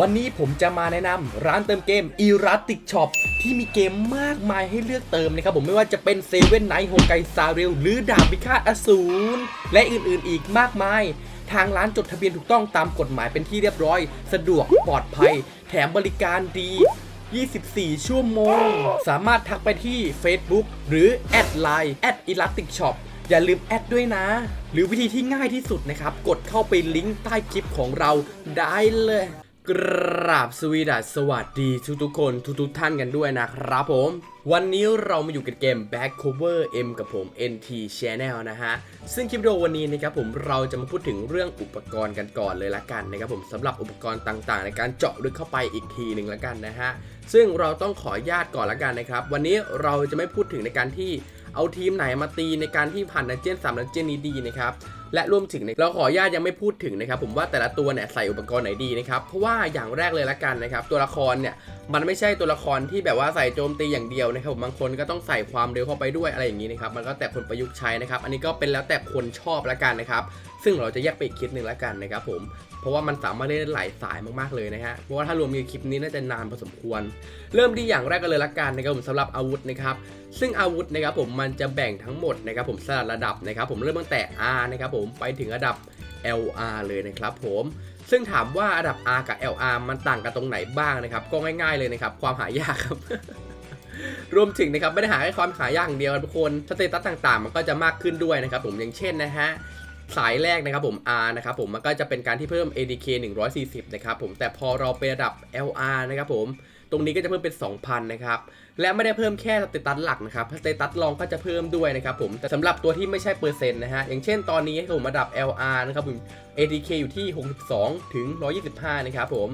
วันนี้ผมจะมาแนะนำร้านเติมเกม e r a t i c Shop ที่มีเกมมากมายให้เลือกเติมนะครับผมไม่ว่าจะเป็นเซเว่นไนท์โฮไกซาเรลหรือดาบพิฆาตอสูรและอื่นๆอีกมากมาย ทางร้านจดทะเบียนถูกต้องตามกฎหมายเป็นที่เรียบร้อย สะดวกปลอดภัย แถมบริการดี 24 ชั่วโมง สามารถทักไปที่ Facebook หรือแอดไลน์แอด e l a s t i c Shop อย่าลืมแอดด้วยนะ หรือวิธีที่ง่ายที่สุดนะครับ กดเข้าไปลิงก์ใต้คลิปของเราได้เลย กราบสวีดัสสวัสดีทุกทุกๆคนทุกทุกๆท่านกันด้วยนะครับผม วันนี้เรามาอยู่กับเกม Back Cover M กับผม NT Channel นะฮะ ซึ่งคลิปวิดีโอวันนี้นะครับผมเราจะมาพูดถึงเรื่องอุปกรณ์กันก่อนเลยละกันนะครับผมสำหรับอุปกรณ์ต่างๆ ในการเจาะลึกเข้าไปอีกทีหนึ่งละกันนะฮะ ซึ่งเราต้องขออนุญาตก่อนละกันนะครับ วันนี้เราจะไม่พูดถึงในการที่ เอาทีมไหนมาตีในการที่ผ่านดันเจียน3ดันเจียนนี้ดีนะครับและรวมถึงเนี่ยเราขออนุญาตยังไม่พูดถึงนะครับผมว่าแต่ละตัวเนี่ยใส่อุปกรณ์ไหนดีนะครับเพราะว่าอย่างแรกเลยละกันนะครับตัวละครเนี่ยมันไม่ใช่ตัวละครที่แบบว่าใส่โจมตีอย่างเดียวนะครับผมบางคนก็ต้องใส่ความเร็วเข้าไปด้วยอะไรอย่างนี้นะครับมันก็แต่คนประยุกต์ใช้นะครับอันนี้ก็เป็นแล้วแต่คนชอบละกันนะครับ ซึ่งเราจะแยกไปอีกคลิปหนึ่งละกันนะครับผมเพราะว่ามันสามารถเล่นได้หลายสายมากๆเลยนะฮะเพราะว่าถ้ารวมมีคลิปนี้น่าจะนานพอสมควร เริ่มที่อย่างแรกกันเลยละกันนะครับผมสำหรับอาวุธนะครับซึ่งอาวุธนะครับผมมันจะแบ่งทั้งหมดนะครับผมสลัดระดับนะครับผมเริ่มตั้งแต่ R นะครับผมไปถึงระดับ LR เลยนะครับผมซึ่งถามว่าระดับ R กับ LR มันต่างกันตรงไหนบ้างนะครับก็ง่ายๆเลยนะครับความหายากครับรวมถึงนะครับไม่ได้หาแค่ความหายากอย่างเดียวทุกคนสเตตัสต่างๆ มันก็จะมากขึ้นด้วยนะครับผมอย่างเช่นนะฮะ สายแรกนะครับผม R นะครับผมมันก็จะเป็นการที่เพิ่ม ADK 140 นะครับผมแต่พอเราไประดับ LR นะครับผมตรงนี้ก็จะเพิ่มเป็น 2,000 นะครับ และไม่ได้เพิ่มแค่สเตตัสหลักนะครับสเตตัสรองก็จะเพิ่มด้วยนะครับผม แต่สำหรับตัวที่ไม่ใช่เปอร์เซ็นต์นะฮะ อย่างเช่นตอนนี้ผมระดับ LR นะครับผม ATK อยู่ที่ 62 ถึง 125 นะครับผม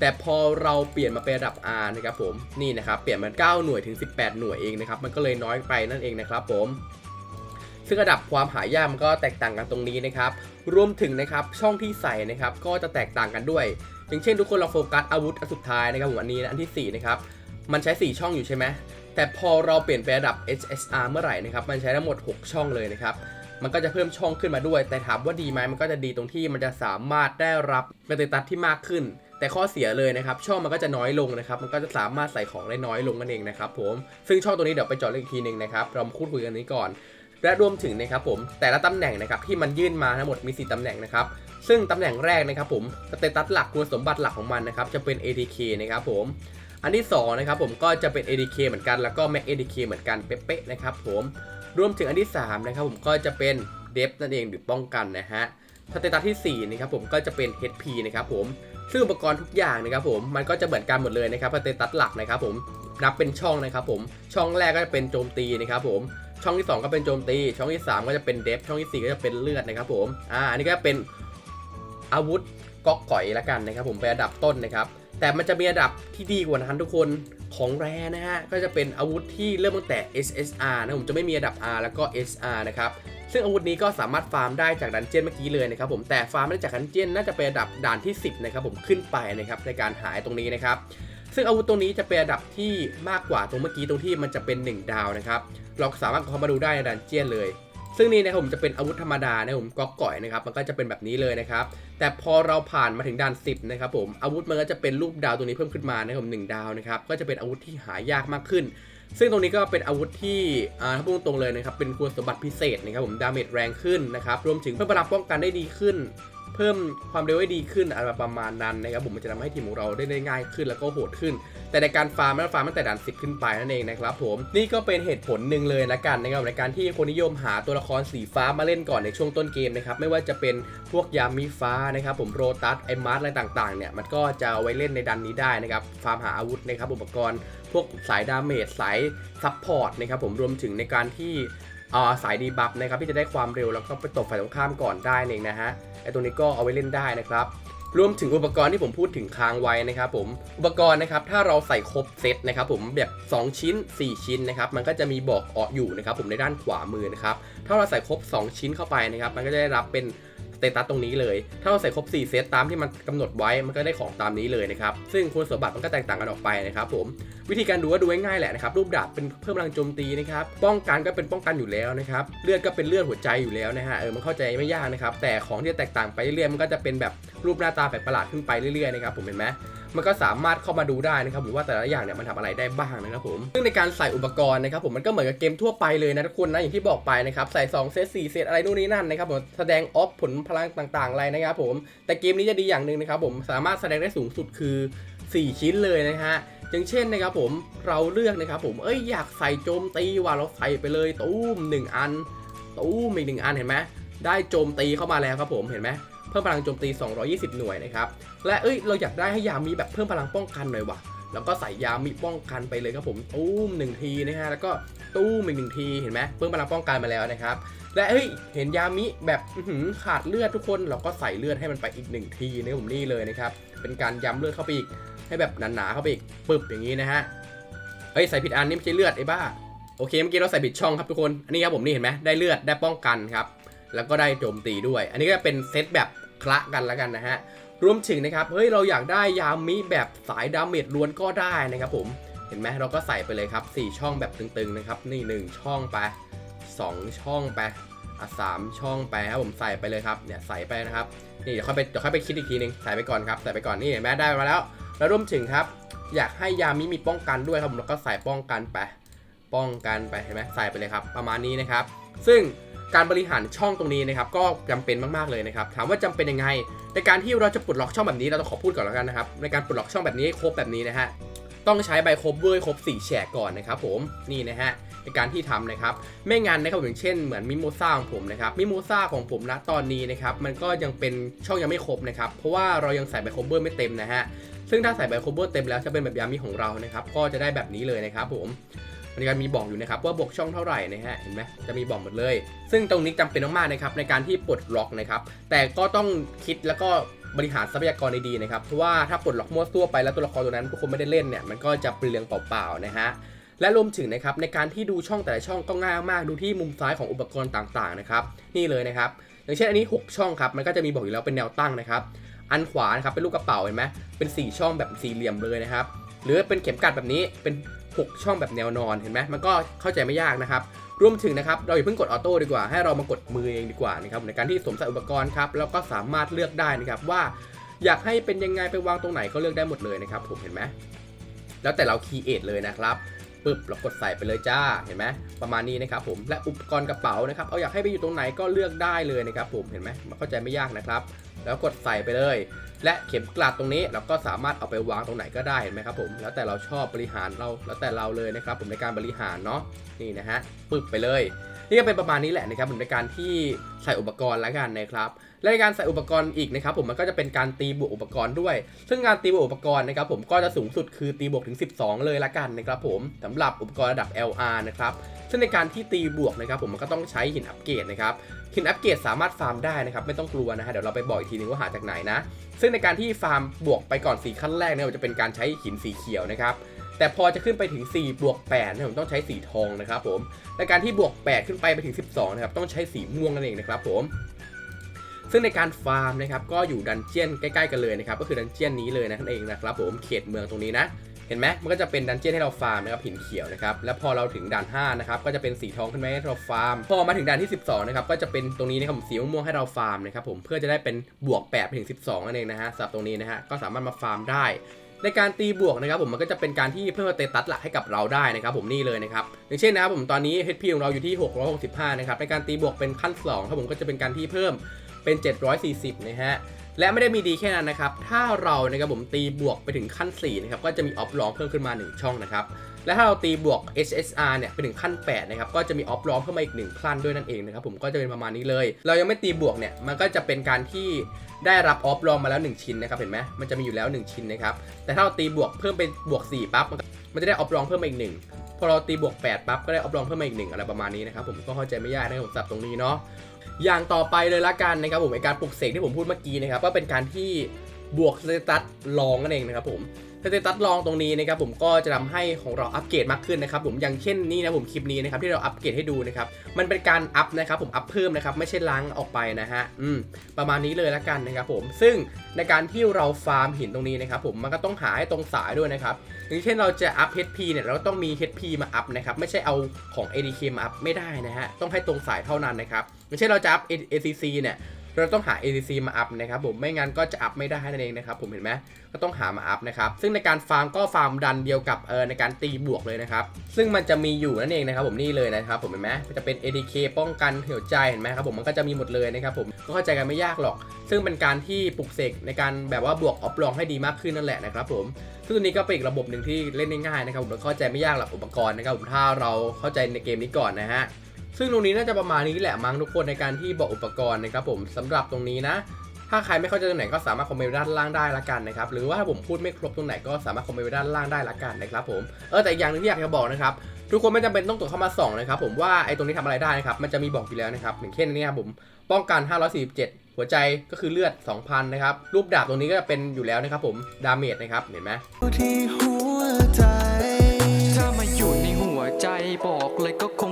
แต่พอเราเปลี่ยนมาเป็นระดับ R นะครับผม นี่นะครับ เปลี่ยนมา 9 หน่วยถึง 18 หน่วยเองนะครับ มันก็เลยน้อยไปนั่นเองนะครับผม ซึ่งระดับความหายากมันก็แตกต่างกันตรงนี้นะครับ รวมถึงนะครับช่องที่ใส่นะครับก็จะแตกต่างกันด้วย อย่างเช่นทุกคนเราโฟกัสอาวุธอันสุดท้ายนะครับผมอันนี้นะอันที่4นะครับมันใช้ 4 ช่องอยู่ใช่ไหมแต่พอเราเปลี่ยนไประดับ HSR เมื่อไหร่นะครับมันใช้ทั้งหมด 6 ช่องเลยนะครับมันก็จะเพิ่มช่องขึ้นมาด้วย แต่ถามว่าดีไหมมันก็จะดีตรงที่มันจะสามารถได้รับสเตตัสที่มากขึ้น แต่ข้อเสียเลยนะครับ ช่องมันก็จะน้อยลงนะครับ มันก็จะสามารถใส่ของได้น้อยลงนั่นเองนะครับผม ซึ่งช่องตัวนี้เดี๋ยวไปเจาะลึกอีกทีหนึ่งนะครับ เรามาพูดคุยกันนี้ก่อน และรวมถึงนะครับผมแต่ละตำแหน่งนะครับที่มันยื่นมาทั้งหมดมี 4ตำแหน่งนะครับซึ่งตำแหน่งแรกนะครับผมสเตตัสหลักคุณสมบัติหลักของมันนะครับจะเป็น ATK นะครับผมอันที่2นะครับผมก็จะเป็น ADK เหมือนกันแล้วก็ Mac ADK เหมือนกันเป๊ะๆนะครับผมรวมถึงอันที่3นะครับผมก็จะเป็น d e f นั่นเองหรือป้องกันนะฮะสเตตัสที่4นะครับผมก็จะเป็น HP นะครับผมซึ่งอุปกรณ์ทุกอย่างนะครับผมมันก็จะเหมือนกันหมดเลยนะครับสเตตัสหลักนะครับผมนับเป็นช่องนะครับผมช่องแรกก็จะเป็นโจมตีนะครับผม ช่องที่ 2 ก็เป็นโจมตี ช่องที่ 3 ก็จะเป็นเดฟ ช่องที่ 4 ก็จะเป็นเลือดนะครับผม อ่า อันนี้ก็เป็นอาวุธก๊อกก่อยละกันนะครับผมเป็นระดับต้นนะครับ แต่มันจะมีระดับที่ดีกว่านั้นทุกคน ของแรนะฮะ ก็จะเป็นอาวุธที่เริ่มตั้งแต่ SSR นะผมจะไม่มีระดับ R แล้วก็ SR นะครับ ซึ่งอาวุธนี้ก็สามารถฟาร์มได้จากดันเจียนเมื่อกี้เลยนะครับผม แต่ฟาร์มไม่ได้จากดันเจียนน่าจะเป็นระดับด่านที่ 10นะครับผมขึ้นไปนะครับในการหายตรงนี้นะครับ ซึ่งอาวุธตรงนี้จะเป็นระดับที่มากกว่าตรงเมื่อกี้ตรงที่มันจะเป็น 1 ดาวนะครับ เราสามารถเข้ามาดูได้ในดันเจียนเลย ซึ่งนี่นะผมจะเป็นอาวุธธรรมดานะผมก๊อกก่อยนะครับมันก็จะเป็นแบบนี้เลยนะครับแต่พอเราผ่านมาถึงด่าน10นะครับผมอาวุธมันก็จะเป็นรูปดาวตัวนี้เพิ่มขึ้นมานะครับผมหนึ่งดาวนะครับก็จะเป็นอาวุธที่หายากมากขึ้นซึ่งตรงนี้ก็เป็นอาวุธที่ถ้าพูดตรงเลยนะครับ เป็นคุณสมบัติพิเศษนะครับผมดาเมจแรงขึ้นนะครับ รวมถึงเพิ่มพลังป้องกันได้ดีขึ้น เพิ่มความเร็วให้ดีขึ้นอะไรประมาณนั้นนะครับผมมันจะทำให้ทีมของเราได้ได้ง่ายขึ้นแล้วก็โหดขึ้น แต่ในการฟาร์มนั้นฟาร์มตั้งแต่ด่าน10ขึ้นไปนั่นเองนะครับผมนี่ก็เป็นเหตุผลหนึ่งเลยละกันนะครับในการที่คนนิยมหาตัวละครสีฟ้ามาเล่นก่อนในช่วงต้นเกมนะครับไม่ว่าจะเป็นพวกยามิฟ้านะครับผมโรตัสไอมาร์อะไรต่างๆเนี่ยมันก็จะเอาไว้เล่นในดันนี้ได้นะครับฟาร์มหาอาวุธนะครับอุปกรณ์ พวกสายดาเมจสายซัพพอร์ตนะครับผมรวมถึงในการที่อ่าสายดีบัฟนะครับที่จะได้ความเร็วแล้วก็ไปตบฝ่ายตรงข้ามก่อนได้เองนะฮะไอตัวนี้ก็เอาไว้เล่นได้นะครับ รวมถึงอุปกรณ์ที่ผมพูดถึงค้างไว้นะครับผมอุปกรณ์นะครับถ้าเราใส่ครบเซตนะครับผมแบบ 2 ชิ้น 4 ชิ้นนะครับมันก็จะมีบอกอออยู่นะครับผมในด้านขวามือนะครับถ้าเราใส่ครบ 2 ชิ้นเข้าไปนะครับมันก็จะได้รับเป็น เตตัสตรงนี้เลย ถ้าเราใส่ครบ 4 เซตตามที่มันกำหนดไว้มันก็ได้ของตามนี้เลยนะครับ ซึ่งคุณสมบัติมันก็แตกต่างกันออกไปนะครับผม วิธีการดูก็ดูง่ายๆแหละนะครับ รูปดาบเป็นเพิ่มพลังโจมตีนะครับ ป้องกันก็เป็นป้องกันอยู่แล้วนะครับ เลือดก็เป็นเลือดหัวใจอยู่แล้วนะฮะ เออ มันเข้าใจไม่ยากนะครับ แต่ของที่แตกต่างไปเรื่อยๆ มันก็จะเป็นแบบรูปหน้าตาแปลกประหลาดขึ้นไปเรื่อยๆนะครับผมเห็นไหม มันก็สามารถเข้ามาดูได้นะครับผมว่าแต่ละอย่างเนี่ยมันทำอะไรได้บ้างนะครับผมซึ่งในการใส่อุปกรณ์นะครับผมมันก็เหมือนกับเกมทั่วไปเลยนะทุกคนนะอย่างที่บอกไปนะครับใส่ 2 เซต4เซตอะไรนู่นนี่นั่นนะครับผมแสดงออฟผลพลังต่างๆอะไรนะครับผมแต่เกมนี้จะดีอย่างหนึ่งนะครับผมสามารถแสดงได้สูงสุดคือ 4 ชิ้นเลยนะฮะอย่างเช่นนะครับผมเราเลือกนะครับผมเอ้ยอยากใส่โจมตีว่าเราใส่ไปเลยตู้มหนึ่งอันตู้มอีกหนึ่งอันเห็นไหมได้โจมตีเข้ามาแล้วครับผมเห็นไหม เพิ่มพลังโจมตี 220 หน่วยนะครับ และเอ้ยเราอยากได้ให้ยามีแบบเพิ่มพลังป้องกันหน่อยว่ะ แล้วก็ใส่ยามีป้องกันไปเลยครับผมตู้มหนึ่งทีนะฮะแล้วก็ตู้มอีกหนึ่งทีเห็นไหมเพิ่มพลังป้องกันมาแล้วนะครับและเฮ้ยเห็นยามิแบบขาดเลือดทุกคนเราก็ใส่เลือดให้มันไปอีกหนึ่งทีนะผมนี่เลยนะครับเป็นการย้ำเลือดเข้าไปอีกให้แบบหนาๆเข้าไปอีกปึบอย่างนี้นะฮะเฮ้ยใส่ผิดอันนี่ไม่ใช่เลือดไอ้บ้าโอเคเมื่อกี้เราใส่ผิดช่องครับทุกคนอันนี้ครับผมนี่เห็นไหมได้เลือดได้ป้องกันครับแล้วก็ได้โจมตีด้วย อันนี้ก็เป็นเซตแบบ คละกันแล้วกันนะฮะรวมถึงนะครับเฮ้ยเราอยากได้ยามิแบบสายดาเมจล้วนก็ได้นะครับผมเห็นไหมเราก็ใส่ไปเลยครับสี่ช่องแบบตึงๆนะครับนี่หนึ่งช่องไปสองช่องไปอะสามช่องไปครับผมใส่ไปเลยครับเนี่ยใส่ไปนะครับนี่เดี๋ยวค่อยไปเดี๋ยวค่อยไปคิดอีกทีหนึงใส่ไปก่อนครับใส่ไปก่อนนี่เห็นไหมได้มาแล้ว แล้วรวมถึงครับ อยากให้ยามิมีป้องกันด้วยครับผมแล้วก็ใส่ป้องกันไป ป้องกันไปเห็นไหมใส่ไปเลยครับ ประมาณนี้นะครับ ซึ่ง การบริหารช่องตรงนี้นะครับก็จำเป็นมากๆเลยนะครับถามว่าจำเป็นยังไง ในการที่เราจะปลดล็อกช่องแบบนี้เราต้องขอพูดก่อนแล้วกันนะครับในการปลดล็อกช่องแบบนี้ครบแบบนี้นะฮะต้องใช้ใบครบเวอร์ครบ4แฉกก่อนนะครับผมนี่นะฮะในการที่ทำนะครับไม่งั้นนะครับอย่างเช่นเหมือนมิโมซ่าของผมนะครับมิโมซ่าของผมนะตอนนี้นะครับมันก็ยังเป็นช่องยังไม่ครบนะครับเพราะว่าเรายังใส่ใบโคเบอร์ไม่เต็มนะฮะซึ่งถ้าใส่ใบโคเบอร์เต็มแล้วจะเป็นแบบยามิของเรานะครับก็จะได้แบบนี้เลยนะครับผม มันจะมีบอกอยู่นะครับว่าบวกช่องเท่าไหร่นะฮะเห็นไหมจะมีบอกหมดเลย ซึ่งตรงนี้จำเป็นมากๆนะครับในการที่ปลดล็อกนะครับแต่ก็ต้องคิดแล้วก็บริหารทรัพยากรดีๆนะครับเพราะว่าถ้าปลดล็อกมั่วตัวไปแล้วตัวละครตัวนั้นทุกคนไม่ได้เล่นเนี่ยมันก็จะเปลืองเปล่าๆนะฮะและรวมถึงนะครับในการที่ดูช่องแต่ละช่องก็ง่ายมากดูที่มุมซ้ายของอุปกรณ์ต่างๆนะครับนี่เลยนะครับอย่างเช่นอันนี้ 6 ช่องครับมันก็จะมีบอกอยู่แล้วเป็นแนวตั้งนะครับอันขวานะครับเป็นลูกกระเป๋าเห็นไหมเป็น 4 ช่องแบบสี่เหลี่ยมเลยนะครับหรือเป็นเข็มกัดแบบนี้เป็น 6 ช่องแบบแนวนอนเห็นไหมมันก็เข้าใจไม่ยากนะครับ รวมถึงนะครับเราอย่าเพิ่งกดออโต้ดีกว่า ให้เรามากดมือเองดีกว่านะครับในการที่สวมใส่อุปกรณ์ครับแล้วก็สามารถเลือกได้นะครับว่าอยากให้เป็นยังไงไปวางตรงไหนก็เลือกได้หมดเลยนะครับผมเห็นไหมแล้วแต่เราคีเอทเลยนะครับปึ๊บเรากดใส่ไปเลยจ้าเห็นไหมประมาณนี้นะครับผมและอุปกรณ์กระเป๋านะครับเอาอยากให้ไปอยู่ตรงไหนก็เลือกได้เลยนะครับผมเห็นไหมมันเข้าใจไม่ยากนะครับ แล้วกดใส่ไปเลย และเข็มกลัดตรงนี้เราก็สามารถเอาไปวางตรงไหนก็ได้เห็นไหมครับผมแล้วแต่เราชอบบริหารเราแล้วแต่เราเลยนะครับผมในการบริหารเนาะนี่นะฮะปึ๊บไปเลย นี่ก็เป็นประมาณนี้แหละนะครับผมในการที่ใส่อุปกรณ์แล้วกันนะครับและในการใส่อุปกรณ์อีกนะครับผมมันก็จะเป็นการตีบวกอุปกรณ์ด้วย ซึ่งการตีบวกอุปกรณ์นะครับผมก็จะสูงสุดคือตีบวกถึง 12 เลยละกันนะครับผมสำหรับอุปกรณ์ระดับ LR นะครับซึ่งในการที่ตีบวกนะครับผมมันก็ต้องใช้หินอัปเกรดนะครับหินอัปเกรดสามารถฟาร์มได้นะครับไม่ต้องกลัวนะฮะเดี๋ยวเราไปบอกอีกทีนึงว่าหาจากไหนนะ ซึ่งในการที่ฟาร์มบวกไปก่อน4ขั้นแรกเนี่ยจะเป็นการใช้หินสีเขียวนะครับ แต่พอจะขึ้นไปถึง 4 บวก8นี่ยผมต้องใช้สีทองนะครับผมในการที่บวก 8 ขึ้นไปไปถึง 12 นะครับ ต้องใช้สีม่วงนั่นเองนะครับผมซึ่งในการฟาร์มนะครับก็อยู่ดันเจียนใกล้ๆกันเลยนะครับก็คือดันเจียนนี้เลยนั่นเองนะครับผมเขตเมืองตรงนี้นะเห็นไหมมันก็จะเป็นดันเจียนให้เราฟาร์มนะครับหินเขียวนะครับแล้วพอเราถึงด่าน5นะครับก็จะเป็นสีทองขึ้นมาให้เราฟาร์ม พอมาถึงด่านที่ 12นะครับก็จะเป็นตรงนี้นะครับผมสีม่วงๆให้เราฟาร์มนะครับผมเพื่อจะได้เป็นบวก8ไปถึง 12นั่นเองนะฮะสำหรับตรงนี้นะฮะก็สามารถมาฟาร์มได้ ในการตีบวกนะครับผมมันก็จะเป็นการที่เพิ่มสเตตัสหลักให้กับเราได้นะครับผมนี่เลยนะครับอย่างเช่นนะครับผมตอนนี้ HP ของเราอยู่ที่ 665 นะครับในการตีบวกเป็นขั้น2ครับผมก็จะเป็นการที่เพิ่มเป็น 740 นะฮะ และไม่ได้มีดีแค่นั้นนะครับ ถ้าเรานะครับผมตีบวกไปถึงขั้น4นะครับ ก็จะมีออฟลองเพิ่มขึ้นมา 1 ช่องนะครับ และถ้าเราตีบวก HSR เนี่ยไปถึงขั้น8นะครับ ก็จะมีออฟลองเพิ่มมาอีก1ขั้นด้วยนั่นเองนะครับ ผมก็จะเป็นประมาณนี้เลย เรายังไม่ตีบวกเนี่ย มันก็จะเป็นการที่ได้รับออฟลองมาแล้ว 1 ชิ้นนะครับ เห็นไหมมันจะมีอยู่แล้ว 1 ชิ้นนะครับ แต่ถ้าเราตีบวกเพิ่มเป็นบวก4ปั๊บ มันจะได้ออฟลองเพิ่มมาอีกหนึ่งพ อเราตีบวก8ปั๊บก็ได้ออฟลองเพิ่มมาอีกหนึ่งอะไรประมาณนี้นะครับผมก็เข้าใจไม่ยากนะครับผมสับตรงนี้เนาะอย่างต่อไปเลยละกันนะครับผมในการปลุกเสกที่ผมพูดเมื่อกี้นะครับก็เป็นการที่บวกสเตตัสลองนั่นเองนะครับผม สเตตัสลองตรงนี้นะครับผมก็จะทำให้ของเราอัปเกรดมากขึ้นนะครับผมอย่างเช่นนี่นะผมคลิปนี้นะครับที่เราอัปเกรดให้ดูนะครับมันเป็นการอัพนะครับผมอัพเพิ่มนะครับไม่ใช่ล้างออกไปนะฮะอืมประมาณนี้เลยละกันนะครับผมซึ่งในการที่เราฟาร์มหินตรงนี้นะครับผมมันก็ต้องหาให้ตรงสายด้วยนะครับอย่างเช่นเราจะอัพ HP เนี่ยเราต้องมี HP มาอัพนะครับไม่ใช่เอาของ ADK มาอัพไม่ได้นะฮะต้องให้ตรงสายเท่านั้นนะครับอย่างเช่นเราจะอัพ ACC เนี่ย เราต้องหา ADC มาอัพนะครับผมไม่งั้นก็จะอัพไม่ได้นั่นเองนะครับผมเห็นไหมก็ต้องหามาอัพนะครับซึ่งในการฟาร์มก็ฟาร์มดันเดียวกับเออในการตีบวกเลยนะครับซึ่งมันจะมีอยู่นั่นเองนะครับผมนี่เลยนะครับผมเห็นไหมจะเป็น ADK ป้องกันหัวใจเห็นไหมครับผมมันก็จะมีหมดเลยนะครับผมก็เข้าใจกันไม่ยากหรอก ซึ่งเป็นการที่ปลุกเสกในการแบบว่าบวกออฟลองให้ดีมากขึ้นนั่นแหละนะครับผมซึ่งตัวนี้ก็เป็นอีกระบบหนึ่งที่เล่นง่ายนะครับผมเข้าใจไม่ยากหรอกอุปกรณ์นะครับผมถ้าเราเข้าใจในเกมนี้ก่อนนะฮะ ซึ่งตรงนี้น่าจะประมาณนี้แหละมั้งทุกคนในการที่บอกอุปกรณ์นะครับผมสำหรับตรงนี้นะ ถ้าใครไม่เข้าใจตรงไหนก็สามารถคอมเมนต์ด้านล่างได้ละกันนะครับหรือว่าถ้าผมพูดไม่ครบตรงไหนก็สามารถคอมเมนต์ด้านล่างได้ละกันนะครับผมเออแต่อีกอย่างหนึงที่อยากจะบอกนะครับทุกคนไม่จำเป็นต้องตกดเข้ามาส่องนะครับผมว่าไอ้ตรงนี้ทำอะไรได้นะครับมันจะมีบอกอยู่แล้วนะครับอย่างเช่นนี้ครับผมป้องกัน 547 หัวใจก็คือเลือด 2,000 นะครับ รูปดาบตรงนี้ก็จะเป็นอยู่แล้วนะครับผมดาเมจนะครับเห็นไหมถ้ามาอยู่ในหัวใจบอกเลยก็คง